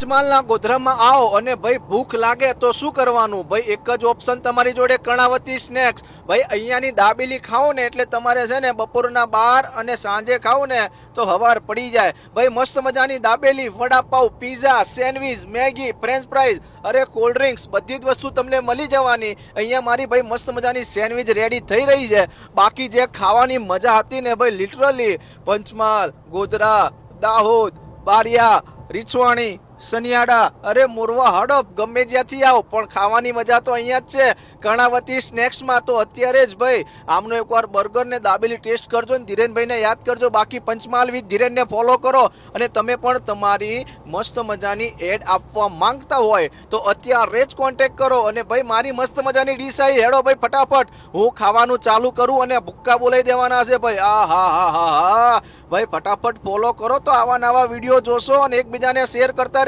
પંચમહાલના ગોધરામાં આવો અને ભાઈ ભૂખ લાગે તો શું કરવાનું? ભાઈ એક જ ઓપ્શન તમારી જોડે, કર્ણાવતી સ્નેક્સ ભાઈ અહીંયાની દાબેલી ખાઓ ને એટલે તમારે છે ને બપોરના બાર અને સાંજે ખાઓ ને તો હવાર પડી જાય. ભાઈ મસ્ત મજાની dabeli vada pav pizza sandwich Maggi french fries અરે કોલ્ડ ડ્રિંક્સ બધી જ વસ્તુ તમને મળી જવાની. અહીંયા મારી ભાઈ મસ્ત મજાની સેન્ડવીચ રેડી થઈ રહી છે. બાકી જે ખાવાની મજા હતી ને ભાઈ લિટરલી પંચમહાલ, ગોધરા, દાહોદ, બારિયા, રીછવાણી સનિયાડા અરે, મોરવા હડપ ગમે જ્યાંથી આવો, પણ ખાવાની મજા તો અહીંયા જ છે. કર્ણાવતી સ્નેક્સમાં તો અત્યારે જ ભાઈ. આમનો એકવાર બર્ગર ને દાબેલી ટેસ્ટ કરજો ને ધીરેનભાઈને યાદ કરજો. બાકી પંચમહાલ વિથ ધીરેનને ફોલો કરો. અને તમે પણ તમારી મસ્ત મજાની એડ આપવા માંગતા હોય, તો અત્યારે જ કોન્ટેક કરો. અને ભાઈ, મારી મસ્ત મજાની ડીશ આવી. હેડો ભાઈ, ફટાફટ. હું ખાવાનું ચાલુ કરું અને ભૂક્કા બોલાવી દેવાના છે ભાઈ. આ, હા હા હા હા. ભાઈ ફટાફટ ફોલો કરો તો આવા નવા વીડિયો જોશો અને એકબીજાને શેર કરતા